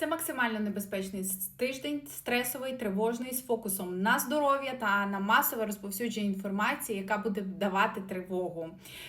Це максимально небезпечний тиждень, стресовий, тривожний, з фокусом на здоров'я та на масове розповсюдження інформації, яка буде давати тривогу.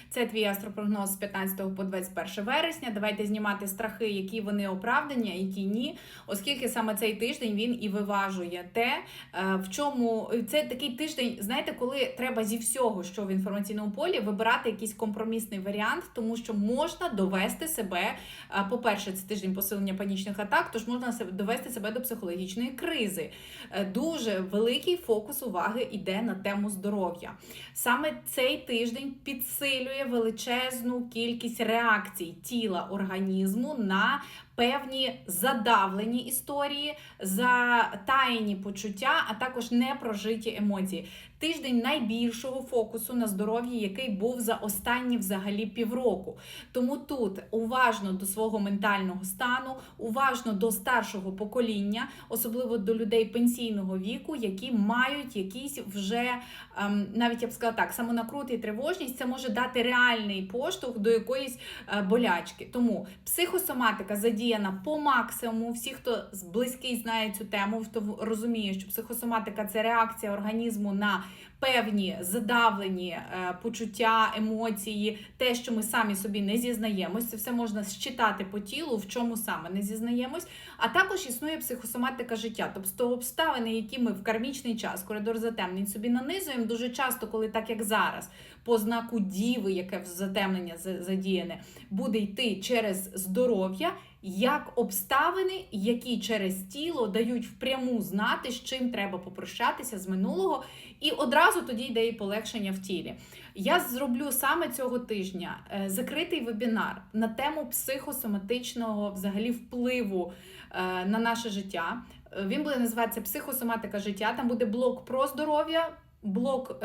Це твій астропрогноз з 15 по 21 вересня. Давайте знімати страхи, які вони оправдані, а які ні, оскільки саме цей тиждень він і виважує те, е, в чому це такий тиждень, знаєте, коли треба зі всього, що в інформаційному полі, вибирати якийсь компромісний варіант, тому що можна довести себе. е, По-перше, це тиждень посилення панічних атак, тож можна довести себе до психологічної кризи. Е, Дуже великий фокус уваги йде на тему здоров'я. Саме цей тиждень підсилює величезну кількість реакцій тіла організму на певні задавлені історії, затаєні почуття, а також непрожиті емоції. Тиждень найбільшого фокусу на здоров'ї, який був за останні взагалі півроку. Тому тут уважно до свого ментального стану, уважно до старшого покоління, особливо до людей пенсійного віку, які мають якісь вже ем, навіть я б сказала так, самонакрут і тривожність це може дати реальний поштовх до якоїсь е, болячки. Тому психосоматика задіяна по максимуму. Всі, хто з- близький знає цю тему, хто розуміє, що психосоматика це реакція організму на певні задавлені е, почуття, емоції, те, що ми самі собі не зізнаємось. Це все можна считати по тілу, в чому саме не зізнаємось. А також існує психосоматика життя, тобто обставини, які ми в кармічний час, коридор затемнень собі нанизуємо дуже часто, коли так як зараз, по знаку діви, яке в затемнення задіяне, буде йти через здоров'я. Як обставини, які через тіло дають впряму знати, з чим треба попрощатися з минулого, і одразу тоді йде і полегшення в тілі. Я зроблю саме цього тижня е, закритий вебінар на тему психосоматичного взагалі впливу е, на наше життя. Е, Він буде називатися Психосоматика життя. Там буде блок про здоров'я, блок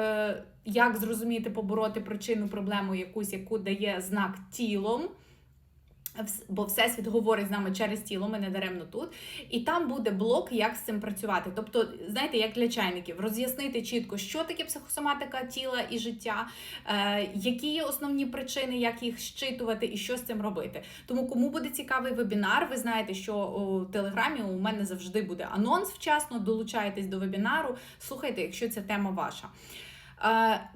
як зрозуміти, побороти причину, проблему якусь, яку дає знак тілом. Бо Всесвіт говорить з нами через тіло, ми не даремно тут. І там буде блок, як з цим працювати. Тобто, знаєте, як для чайників, роз'яснити чітко, що таке психосоматика тіла і життя, е, які є основні причини, як їх щитувати і що з цим робити. Тому, кому буде цікавий вебінар, ви знаєте, що у телеграмі у мене завжди буде анонс вчасно. Долучайтесь до вебінару, слухайте, якщо ця тема ваша.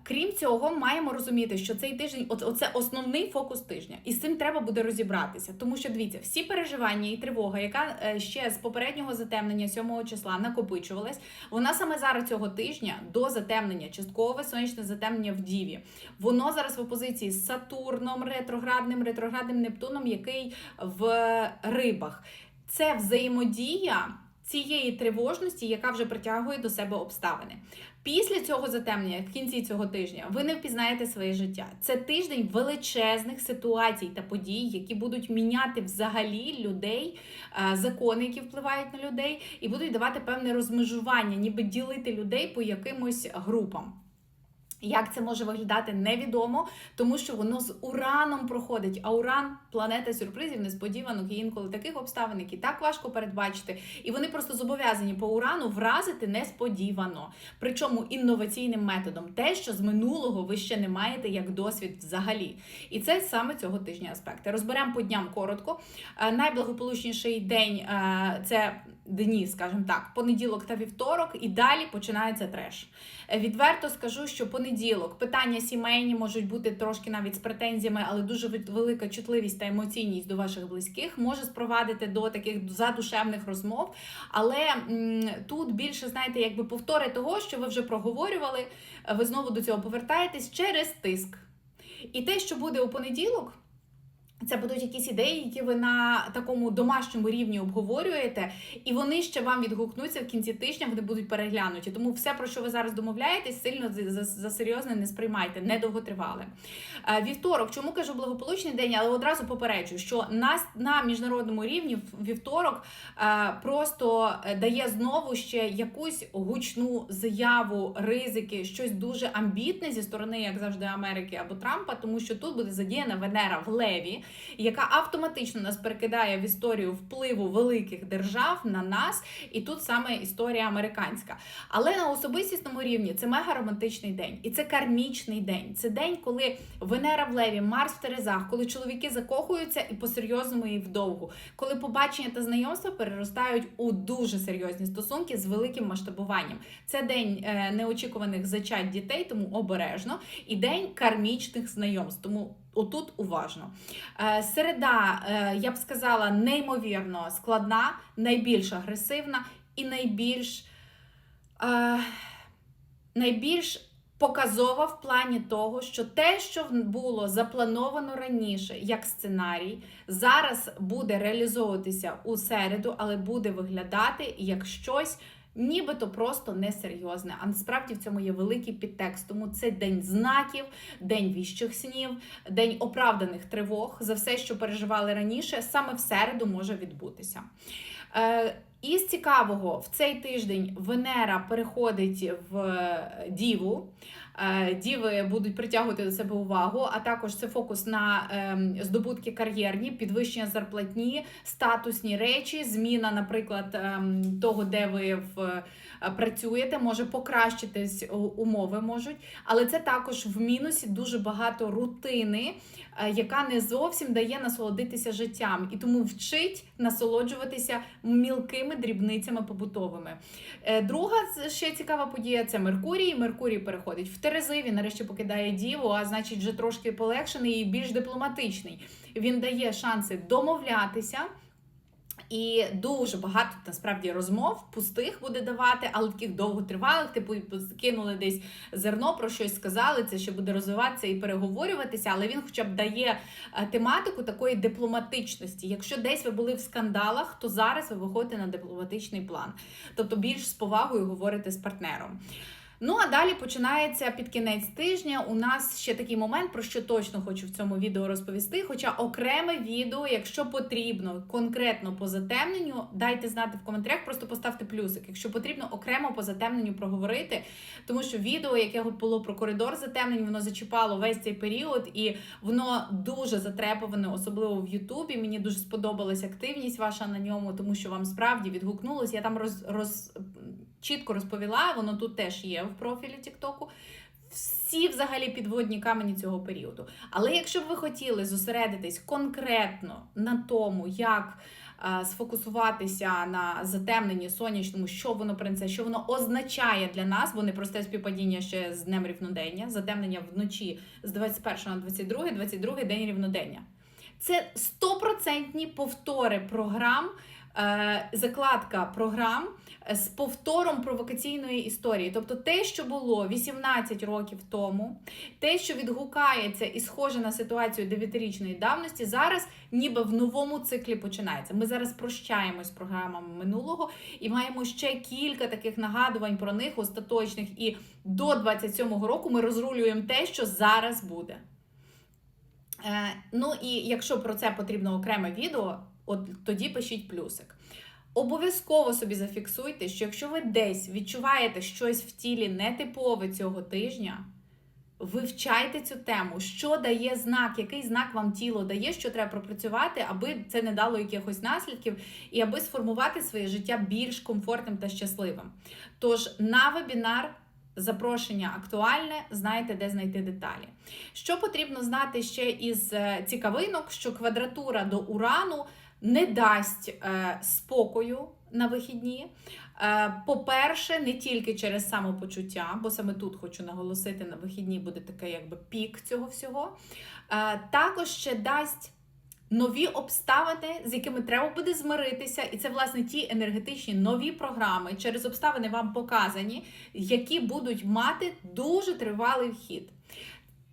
Крім цього, маємо розуміти, що цей тиждень оце основний фокус тижня, і з цим треба буде розібратися. Тому що дивіться, всі переживання і тривога, яка е, ще з попереднього затемнення 7 числа накопичувалась, вона саме зараз цього тижня до затемнення, часткове сонячне затемнення в Діві. Воно зараз в опозиції з Сатурном, ретроградним, ретроградним Нептуном, який в рибах. Це взаємодія цієї тривожності, яка вже притягує до себе обставини. Після цього затемнення, в кінці цього тижня, ви не впізнаєте своє життя. Це тиждень величезних ситуацій та подій, які будуть міняти взагалі людей, е, закони, які впливають на людей, і будуть давати певне розмежування, ніби ділити людей по якимось групам. Як це може виглядати, невідомо, тому що воно з ураном проходить. А уран планета сюрпризів, несподіванок і інколи таких обставин, які так важко передбачити, і вони просто зобов'язані по урану вразити несподівано, причому інноваційним методом, те, що з минулого ви ще не маєте як досвід взагалі. І це саме цього тижня аспекти. Розберемо по дням коротко. Е, Найблагополучніший день е, це дні, скажімо так, понеділок та вівторок, і далі починається треш. Е, Відверто скажу, що понеділок питання сімейні можуть бути трошки навіть з претензіями, але дуже велика чутливість та емоційність до ваших близьких може спровадити до таких задушевних розмов. Але м, тут більше, знаєте, якби повтори того, що ви вже проговорювали, е, ви знову до цього повертаєтесь через тиск. І те, що буде у понеділок. Це будуть якісь ідеї, які ви на такому домашньому рівні обговорюєте, і вони ще вам відгукнуться в кінці тижня, вони будуть переглянуті. Тому все, про що ви зараз домовляєтесь, сильно за, серйозне не сприймайте, не довготривале. Е, Вівторок, чому кажу благополучний день, але одразу попереджу, що на, на міжнародному рівні вівторок е, просто е, дає знову ще якусь гучну заяву, ризики, щось дуже амбітне зі сторони, як завжди, Америки або Трампа, тому що тут буде задіяна Венера в Леві. Яка автоматично нас перекидає в історію впливу великих держав на нас, і тут саме історія американська. Але на особистісному рівні це мега романтичний день, і це кармічний день. Це день, коли Венера в Леві, Марс в Терезах, коли чоловіки закохуються і по-серйозному і вдовгу, коли побачення та знайомства переростають у дуже серйозні стосунки з великим масштабуванням. Це день е, неочікуваних зачать дітей, тому обережно, і день кармічних знайомств. Тому отут уважно. Е, Середа, е, я б сказала, неймовірно складна, найбільш агресивна і найбільш, е, найбільш показова в плані того, що те, що було заплановано раніше як сценарій, зараз буде реалізовуватися у середу, але буде виглядати як щось. Нібито просто несерйозне, а насправді в цьому є великий підтекст. Тому це день знаків, день віщих снів, день оправданих тривог за все, що переживали раніше, саме в середу може відбутися. Е, з цікавого, в цей тиждень Венера переходить в Діву. Е, Діви будуть притягувати до себе увагу, а також це фокус на ем, здобутки кар'єрні, підвищення зарплатні, статусні речі, зміна, наприклад, ем, того, де ви в, працюєте, може покращитись умови можуть, але це також в мінусі дуже багато рутини, е, яка не зовсім дає насолодитися життям, і тому вчить насолоджуватися мілкими дрібницями побутовими. Е, Друга ще цікава подія це Меркурій. Меркурій переходить в Терези, він нарешті покидає Діву, а значить, вже трошки полегшений і більш дипломатичний. Він дає шанси домовлятися. І дуже багато насправді розмов пустих буде давати, але таких довготривалих, типу кинули десь зерно, про щось сказали. Це ще буде розвиватися і переговорюватися. Але він, хоча б дає е, тематику такої дипломатичності. Якщо десь ви були в скандалах, то зараз ви виходите на дипломатичний план, тобто більш з повагою говорите з партнером. Ну а далі починається під кінець тижня. У нас ще такий момент, про що точно хочу в цьому відео розповісти. Хоча окреме відео, якщо потрібно конкретно по затемненню, дайте знати в коментарях, просто поставте плюсик. Якщо потрібно окремо по затемненню проговорити, тому що відео, яке було про коридор затемнень, воно зачіпало весь цей період, і воно дуже затребуване, особливо в Ютубі. Мені дуже сподобалась активність ваша на ньому, тому що вам справді відгукнулось. Я там роз, роз чітко розповіла, воно тут теж є в профілі Тіктоку. Всі взагалі підводні камені цього періоду. Але якщо б ви хотіли зосередитись конкретно на тому, як е, сфокусуватися на затемненні сонячному, що воно принесе, що воно означає для нас, бо не просте співпадіння ще з днем рівнодення, затемнення вночі з 21 на 22, 22 день рівнодення. Це стопроцентні повтори програм, закладка програм з повтором провокаційної історії. Тобто те, що було 18 років тому, те, що відгукається і схоже на ситуацію 9-річної давності, зараз ніби в новому циклі починається. Ми зараз прощаємось з програмами минулого і маємо ще кілька таких нагадувань про них, остаточних. І до 27-го року ми розрулюємо те, що зараз буде. Е, ну і якщо про це потрібно окреме відео, от тоді пишіть плюсик. Обов'язково собі зафіксуйте, що якщо ви десь відчуваєте щось в тілі нетипове цього тижня, вивчайте цю тему, що дає знак, який знак вам тіло дає, що треба пропрацювати, аби це не дало якихось наслідків, і аби сформувати своє життя більш комфортним та щасливим. Тож на вебінар. Запрошення актуальне, знаєте, де знайти деталі. Що потрібно знати ще із е, цікавинок, що квадратура до урану не дасть е, спокою на вихідні. Е, по-перше, не тільки через самопочуття, бо саме тут хочу наголосити, на вихідні буде такий якби пік цього всього. Е, також ще дасть. Нові обставини, з якими треба буде змиритися, і це власне ті енергетичні нові програми через обставини вам показані, які будуть мати дуже тривалий вхід.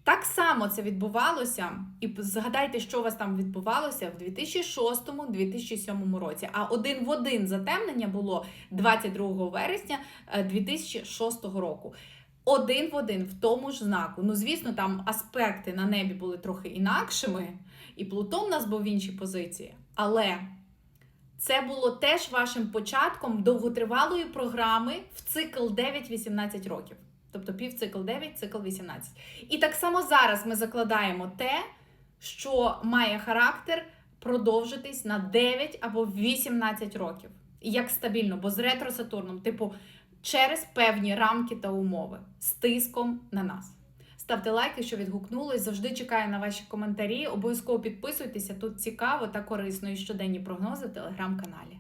Так само це відбувалося, і згадайте, що у вас там відбувалося в 2006-2007 році. А один в один затемнення було 22 вересня е, 2006 року. Один в один в тому ж знаку. Ну, звісно, там аспекти на небі були трохи інакшими, і Плутон у нас був в іншій позиції. Але це було теж вашим початком довготривалої програми в цикл 9-18 років. Тобто півцикл 9, цикл 18. І так само зараз ми закладаємо те, що має характер продовжитись на 9 або 18 років. Як стабільно, бо з ретро Сатурном, типу, через певні рамки та умови з тиском на нас. Ставте лайки, що відгукнулись. Завжди чекаю на ваші коментарі. Обов'язково підписуйтеся. Тут цікаво та корисно і щоденні прогнози в телеграм-каналі.